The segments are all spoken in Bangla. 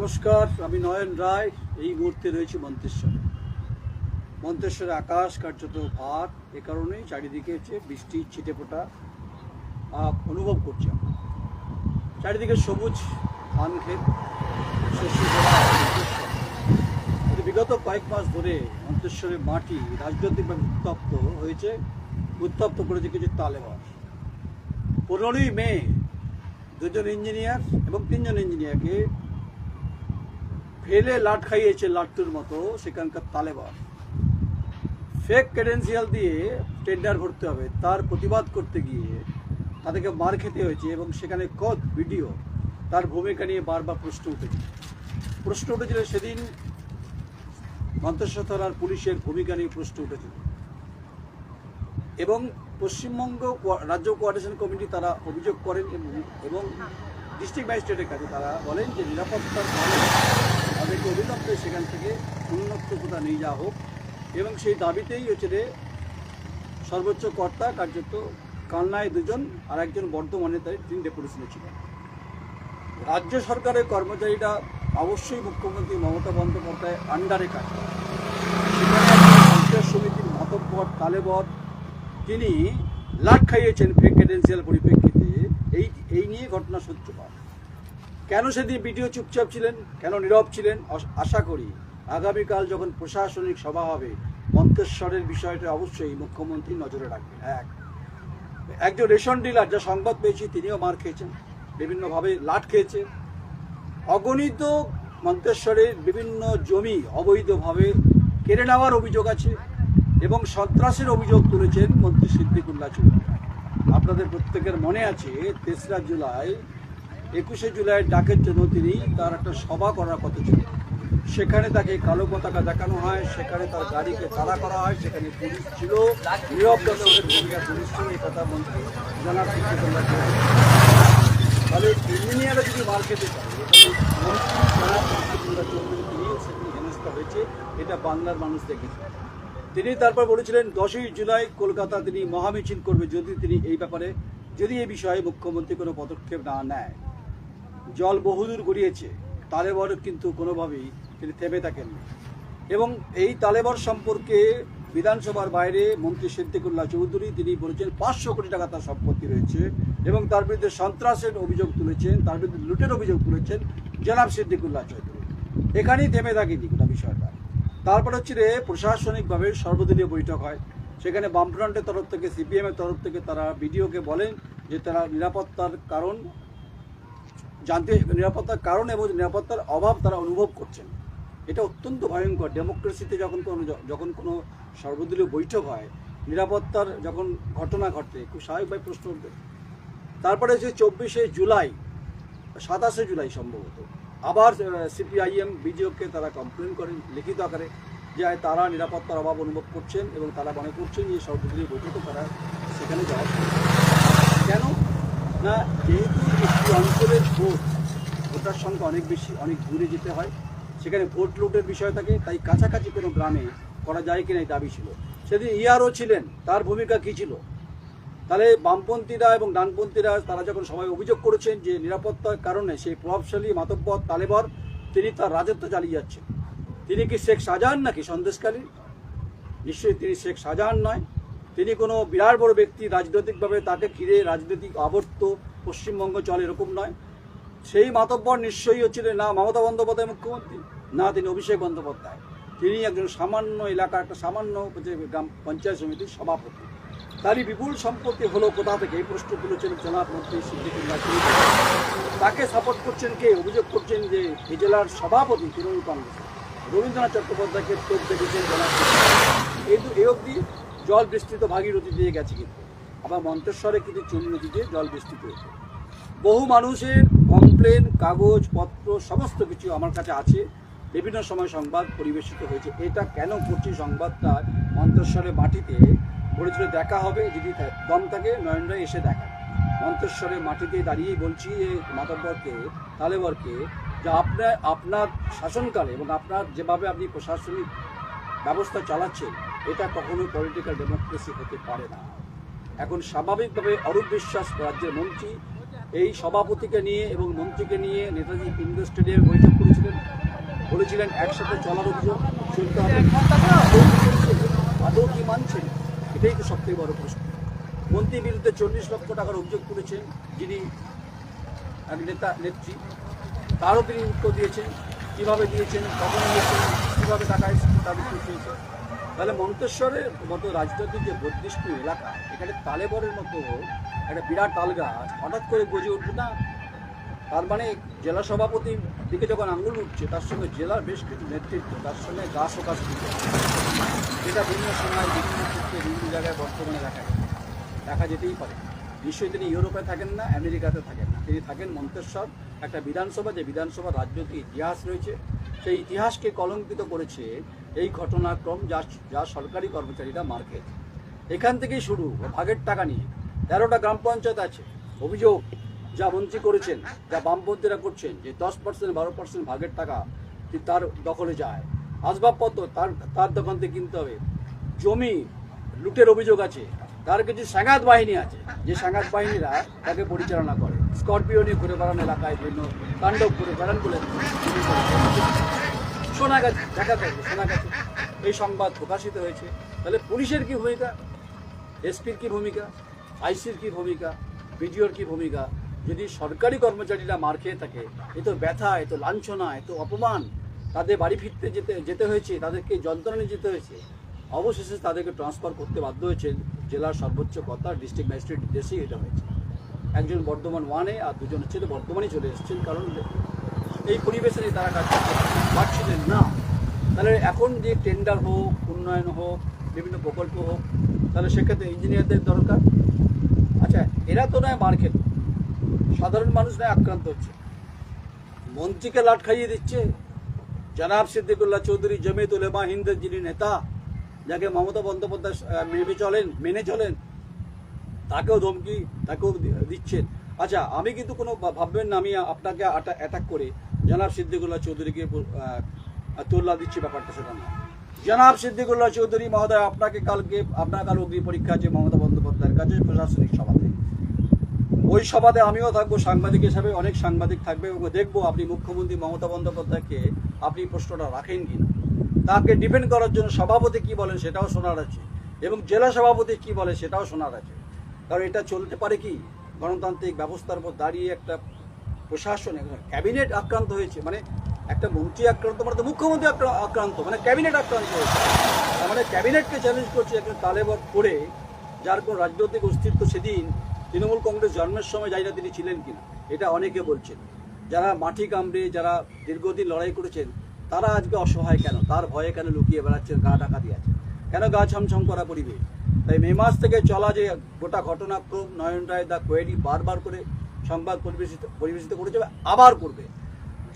নমস্কার আমি নয়ন রায় এই মুহূর্তে রয়েছে মন্তেশ্বরে। মন্তেশ্বরে আকাশ কার্যত ভাত এ কারণেই চারিদিকে হচ্ছে বৃষ্টির ছিটেফোঁটা আহ, অনুভব করছি আমরা। চারিদিকে সবুজ ধান ক্ষেত বিগত কয়েক মাস ধরে মন্তেশ্বরের মাটি রাজনৈতিকভাবে উত্তপ্ত হয়েছে উত্তপ্ত করেছে কিছু তালেবাস পনেরোই মে দুজন ইঞ্জিনিয়ার এবং তিনজন ইঞ্জিনিয়ারকে ফেলে লাট খাইয়েছে লাট্টুর মতো সেখানকার তালেবান। ফেক ক্রেডেন্সিয়াল দিয়ে টেন্ডার ভরতে হবে, তার প্রতিবাদ করতে গিয়ে তাদেরকে মার খেতে হয়েছে এবং সেখানে কত ভিডিও, তার ভূমিকা নিয়ে বারবার প্রশ্ন উঠেছে। প্রশ্ন উঠেছিল সেদিন মন্তেশ্বর থানার পুলিশের ভূমিকা নিয়ে প্রশ্ন উঠেছিল। এবং পশ্চিমবঙ্গ রাজ্য কোয়ার্ডিনেশন কমিটি তারা অভিযোগ করেন এবং- ডিস্ট্রিক্ট ম্যাজিস্ট্রেটের কাছে তারা বলেন যে নিরাপত্তার তাদেরকে অবিলম্বে সেখান থেকে উন্নত কোথাও নিয়ে যাওয়া হোক এবং সেই দাবিতেই হচ্ছে সর্বোচ্চ কর্তা কার্যত কালনায় দুজন আর একজন বর্ধমানে তাই তিন ডেপুটেশনে ছিলেন রাজ্য সরকারের কর্মচারীরা অবশ্যই মুখ্যমন্ত্রী মমতা বন্দ্যোপাধ্যায় আন্ডারে কাজ পঞ্চায়েত সমিতির মাতব্বর তালেবর তিনি লাট খাইয়েছেন ফেক ক্রেডেন্সিয়াল পরিপ্রেক্ষিতে। এই এই নিয়ে ঘটনা সূত্রপাত। কেন সেদিন বিডিও চুপচাপ ছিলেন? কেন নীরব ছিলেন? আশা করি আগামীকাল যখন প্রশাসনিক সভা হবে, মন্তেশ্বরের বিষয়টা অবশ্যই মুখ্যমন্ত্রী নজরে রাখবেন। এক। একজন রেশন ডিলার, যা সংবাদ পেয়েছি, তিনিও মার খেয়েছেন। বিভিন্নভাবে লাট খেয়েছে অগণিত মন্তেশ্বরের বিভিন্ন জমি অবৈধভাবে কেড়ে নেওয়ার অভিযোগ আছে এবং সন্ত্রাসের অভিযোগ তুলেছেন মন্ত্রী সিদ্দিকুল্লাহ চৌধুরী। আপনাদের প্রত্যেকের মনে আছে, তেসরা জুলাই একুশে জুলাইয়ের ডাকের জন্য তিনি তার একটা সভা করার কথা ছিল। সেখানে তাকে কালো পতাকা দেখানো হয়, সেখানে তার গাড়িকে তাড়া করা হয়, সেখানে পুলিশ ছিল। নীরব ভূমিকা পুলিশ ছিল, এই কথা মন্ত্রী জানার তাহলে ইঞ্জিনিয়াররা যদি মার হয়েছে, এটা বাংলার মানুষ দেখেছে। তিনি তারপর বলেছিলেন, দশই জুলাই কলকাতা তিনি মহামিছিল করবে, যদি তিনি এই ব্যাপারে, যদি এই বিষয়ে মুখ্যমন্ত্রী কোনো পদক্ষেপ না নেয়। জল বহুদূর গড়িয়েছে, তালেবর কিন্তু কোনোভাবেই তিনি থেমে থাকেননি। এবং এই তালেবর সম্পর্কে বিধানসভার বাইরে মন্ত্রী সিদ্দিকুল্লাহ চৌধুরী তিনি বলেছেন, পাঁচশো কোটি টাকা তার সম্পত্তি রয়েছে এবং তার বিরুদ্ধে সন্ত্রাসের অভিযোগ তুলেছেন, তার বিরুদ্ধে লুটের অভিযোগ তুলেছেন জনাব সিদ্দিকুল্লাহ চৌধুরী। এখানেই থেমে থাকেনি গোটা বিষয়টা। তারপর হচ্ছে রে প্রশাসনিকভাবে সর্বদলীয় বৈঠক হয়। সেখানে বামফ্রন্টের তরফ থেকে, সিপিএমের তরফ থেকে তারা বিডিওকে বলেন যে তারা নিরাপত্তার কারণ জানতে নিরাপত্তার কারণ এবং নিরাপত্তার অভাব তারা অনুভব করছেন। এটা অত্যন্ত ভয়ঙ্কর। ডেমোক্রেসিতে যখন কোনো যখন কোনো সর্বদলীয় বৈঠক হয়, নিরাপত্তার যখন ঘটনা ঘটে, খুব স্বাভাবিকভাবে প্রশ্ন উঠবে। তারপরে যে চব্বিশে জুলাই, সাতাশে জুলাই সম্ভবত, আবার সিপিআইএম বিডিওকে তারা কমপ্লেন করেন লিখিত আকারে যে তারা নিরাপত্তার অভাব অনুভব করছেন এবং তারা মনে করছেন যে সর্বদলীয় বৈঠকে তারা সেখানে যাওয়া কেন? না, যেহেতু অঞ্চলের ভোট, ভোটার সংখ্যা অনেক বেশি, অনেক দূরে যেতে হয়। সেখানে ভোট লুটের বিষয় থাকে, তাই কাছাকাছি কোনো গ্রামে করা যায় কিনা এই দাবি ছিল। সেদিন ইয়ারও ছিলেন, তার ভূমিকা কী ছিল? তাহলে বামপন্থীরা এবং ডানপন্থীরা, তারা যখন সবাই অভিযোগ করেছেন যে নিরাপত্তার কারণে সেই প্রভাবশালী মাতব্বর তালেবর, তিনি তার রাজত্ব চালিয়ে যাচ্ছেন। তিনি কি শেখ শাহজাহান নাকি সন্দেশকালী নিশ্চয়ই তিনি শেখ শাহজাহান নয়। তিনি কোনো বিরাট বড় ব্যক্তি, রাজনৈতিকভাবে তাকে ঘিরে রাজনৈতিক আবর্ত পশ্চিমবঙ্গ চলে এরকম নয়। সেই মাতব্বর নিশ্চয়ই হচ্ছিলেন না মমতা বন্দ্যোপাধ্যায় মুখ্যমন্ত্রী, না তিনি অভিষেক বন্দ্যোপাধ্যায়। তিনি একজন সামান্য এলাকার একটা সামান্য যে গ্রাম পঞ্চায়েত সমিতির সভাপতি। তারই বিপুল সম্পত্তি হলো কোথা থেকে? এই প্রশ্ন তুলেছেন জনাব মন্ত্রী সিদ্দিকুল্লাহ তাকে সাপোর্ট করছেন কে? অভিযোগ করছেন যে এই জেলার সভাপতি তৃণমূল কংগ্রেস। রবীন্দ্রনাথ চট্টোপাধ্যায়কে তোপ দেখেছেন কিন্তু এই অবধি জল বিস্তৃত ভাগীরথী দিয়ে গেছে কিন্তু। আবার মন্তেশ্বরে কিন্তু চুন নদীতে জল হয়েছে। বহু মানুষের কমপ্লেন কাগজ, পত্র, সমস্ত কিছু আমার কাছে আছে। বিভিন্ন সময় সংবাদ পরিবেশিত হয়েছে। এটা কেন করছি সংবাদটা মন্তেশ্বরের মাটিতে? বলেছিল, দেখা হবে, যদি দম থাকে, নয়নরা এসে দেখা মন্তেশ্বরের মাটিতে দাঁড়িয়েই বলছি মাতব্বরকে, তালেবরকে, যে আপনার আপনার শাসনকালে এবং আপনার যেভাবে আপনি প্রশাসনিক ব্যবস্থা চালাচ্ছেন, এটা কখনোই পলিটিক্যাল ডেমোক্রেসি হতে পারে না। এখন স্বাভাবিকভাবে অরূপ বিশ্বাস রাজ্যের মন্ত্রী। এই সভাপতিকে নিয়ে এবং মন্ত্রীকে নিয়ে নেতাজি ইন্ডোর স্টেডিয়ামে বৈঠক করেছিলেন। বলেছিলেন, একসাথে চলার অভিযোগ চলতে হবে। আদৌ কি মানছেন? এটাই তো সবথেকে বড় প্রশ্ন। মন্ত্রীর বিরুদ্ধে চল্লিশ লক্ষ টাকার অভিযোগ করেছেন যিনি এক নেতা, নেত্রী। তারও তিনি উত্তর দিয়েছেন, কীভাবে দিয়েছেন, কখন দিয়েছেন, কীভাবে টাকা এসেছে দিয়েছেন তাহলে মন্তেশ্বরের মতো রাজনৈতিক যে বর্দিষ্ট এলাকা এখানে তালেবরের মতো, একটা বিরাট তাল গাছ, হঠাৎ করে গজে উঠবে না? তার মানে জেলা সভাপতির দিকে যখন আঙুল উঠছে, তার সঙ্গে জেলার বেশ কিছু নেতৃত্ব, তার সঙ্গে গাছ ও কাজ যেটা বিভিন্ন সময় বিভিন্ন ক্ষেত্রে বিভিন্ন জায়গায় বর্তমানে দেখা যায়। দেখা যেতেই পারে। নিশ্চয়ই তিনি ইউরোপে থাকেন না, আমেরিকাতে থাকেন না। তিনি থাকেন মন্তেশ্বর, একটা বিধানসভা, যে বিধানসভার রাজনৈতিক ইতিহাস রয়েছে, সেই ইতিহাসকে কলঙ্কিত করেছে এই ঘটনাক্রম যা যা সরকারি কর্মচারীরা মার খেয়েছে এখান থেকেই শুরু ভাগের টাকা নিয়ে। তেরোটা গ্রাম পঞ্চায়েত আছে। অভিযোগ যা মন্ত্রী করেছেন, যা বামপন্থীরা করছেন, যে দশ পার্সেন্ট বারো পার্সেন্ট ভাগের টাকা তার দখলে যায়। আসবাবপত্র তার তার দোকান থেকে কিনতে হবে। জমি লুটের অভিযোগ আছে। তার কিছু সাংঘাত বাহিনী আছে। যে সাঙ্গাত বাহিনীরা তাকে পরিচালনা করে। স্করপিও নিয়ে ঘুরে বেড়ান এলাকায় বিভিন্ন তাণ্ডব করে বেড়ান বলে শোনা দেখা গেছে, শোনা গেছে। এই সংবাদ প্রকাশিত হয়েছে। তাহলে পুলিশের কি ভূমিকা? এসপির কি ভূমিকা, আইসির কি ভূমিকা, বিডিওর কি ভূমিকা? যদি সরকারি কর্মচারীরা মার খেয়ে থাকে, এ তো ব্যথা, এ তো লাঞ্ছনা, এ তো অপমান, তাদের বাড়ি ফিরতে যেতে যেতে হয়েছে, তাদেরকে যন্ত্রণা নিয়ে যেতে হয়েছে, অবশেষে তাদেরকে ট্রান্সফার করতে বাধ্য হয়েছে জেলার সর্বোচ্চ কথা ডিস্ট্রিক্ট ম্যাজিস্ট্রেট দেশেই এটা হয়েছে। একজন বর্ধমান ওয়ানে আর দুজন হচ্ছে বর্ধমানেই চলে এসেছেন, কারণ এই পরিবেশে তারা কাজ করতে পারছিলেন না। তাহলে এখন যে টেন্ডার হোক, উন্নয়ন হোক, বিভিন্ন প্রকল্প হোক তাহলে সেক্ষেত্রে ইঞ্জিনিয়ারদের দরকার। আচ্ছা এরা তো নয় মার খেল। সাধারণ মানুষ নয় আক্রান্ত হচ্ছে। মন্ত্রীকে লাট খাইয়ে দিচ্ছে। জনাব সিদ্দিকুল্লাহ চৌধুরী, জমিয়ত উলেমা হিন্দের যিনি নেতা, যাকে মমতা বন্দ্যোপাধ্যায় মেনে চলেন মেনে চলেন, তাকেও ধমকি, তাকেও দিচ্ছেন। আচ্ছা আমি কিন্তু কোনো ভাববেন না, আমি আপনাকে অ্যাটাক করে জনাব সিদ্দিকুল্লাহ চৌধুরীকে তোল্লা দিচ্ছি ব্যাপারটা সেটা না জনাব সিদ্দিকুল্লাহ চৌধুরী মহোদয়, আপনাকে কালকে, আপনার কাল অগ্নি পরীক্ষা আছে মমতা বন্দ্যোপাধ্যায়ের কাছে, প্রশাসনিক সভাতে। ওই সভাতে আমিও থাকব, সাংবাদিক হিসাবে অনেক সাংবাদিক থাকবে এবং দেখব আপনি মুখ্যমন্ত্রী মমতা বন্দ্যোপাধ্যায়কে আপনি প্রশ্নটা রাখেন কিনা। তাকে ডিপেন্ড করার জন্য সভাপতি কি বলেন সেটাও শোনার আছে এবং জেলা সভাপতি কি বলে সেটাও শোনার আছে। কারণ এটা চলতে পারে কি? গণতান্ত্রিক ব্যবস্থার উপর দাঁড়িয়ে একটা প্রশাসন ক্যাবিনেট আক্রান্ত হয়েছে। মানে একটা মন্ত্রী আক্রান্ত মানে তো মুখ্যমন্ত্রী আক্রা- আক্রান্ত মানে ক্যাবিনেট আক্রান্ত হয়েছে। মানে ক্যাবিনেটকে চ্যালেঞ্জ করছে একজন তালেবর করে, যার কোনো রাজনৈতিক অস্তিত্ব সেদিন তৃণমূল কংগ্রেস জন্মের সময় যাই না তিনি ছিলেন কিনা, এটা অনেকে বলছেন। যারা মাটি কামড়ে, যারা দীর্ঘদিন লড়াই করেছেন, তারা আজকে অসহায় কেন? তার ভয়ে কেন লুকিয়ে বেড়াচ্ছেন, গা টাকা দিয়ে আছে কেন গা ছমছম করা পরিবেশ? তাই মে মাস থেকে চলা যে গোটা ঘটনাক্রম নয়ন রায় দা কোয়েরি বারবার করে সংবাদ পরিবেশিত পরিবেশিত করেছে, আবার করবে।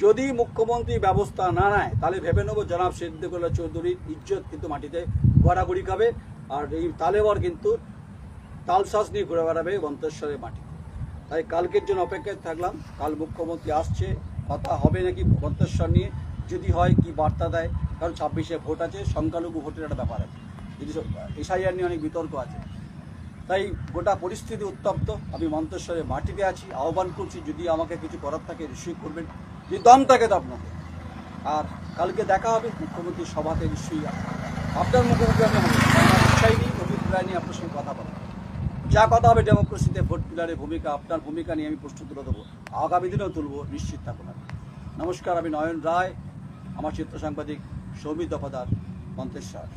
যদি মুখ্যমন্ত্রী ব্যবস্থা না নেয়, তাহলে ভেবে নেব জনাব সিদ্দিকুল্লাহ চৌধুরীর ইজ্জত কিন্তু মাটিতে গড়াগড়ি খাবে, আর এই তালেবর কিন্তু তালশ্বাস নিয়ে ঘুরে বেড়াবে মন্তেশ্বরের মাটি। তাই কালকের জন্য অপেক্ষায় থাকলাম, কাল মুখ্যমন্ত্রী আসছে, কথা হবে নাকি মন্তেশ্বর নিয়ে, যদি হয় কি বার্তা দেয়, কারণ ছাব্বিশে ভোট আছে, সংখ্যালঘু ভোটের একটা ব্যাপার আছে। যদি এসআইআর নিয়ে অনেক বিতর্ক আছে। তাই গোটা পরিস্থিতি উত্তপ্ত, আমি মন্তেশ্বরে মাটিতে আছি, আহ্বান করছি, যদি আমাকে কিছু করার থাকে রিসিভ করবেন। যদি দম থাকে তো আপনাকে আর কালকে দেখা হবে, মুখ্যমন্ত্রীর সভাতে নিশ্চয়ই আপনার মুখোমুখি আমি হব। নেই অভিপ্রায় নিয়ে আপনার সঙ্গে কথা বলা যা কথা হবে ডেমোক্রেসিতে ভোট পিলারের ভূমিকা, আপনার ভূমিকা নিয়ে আমি প্রশ্ন তুলে দেবো আগামী দিনেও তুলবো, নিশ্চিত থাকুন। নমস্কার, আমি নয়ন রায়, আমার চিত্র সাংবাদিক সৌমিত দফাদার, মন্তেশ্বর।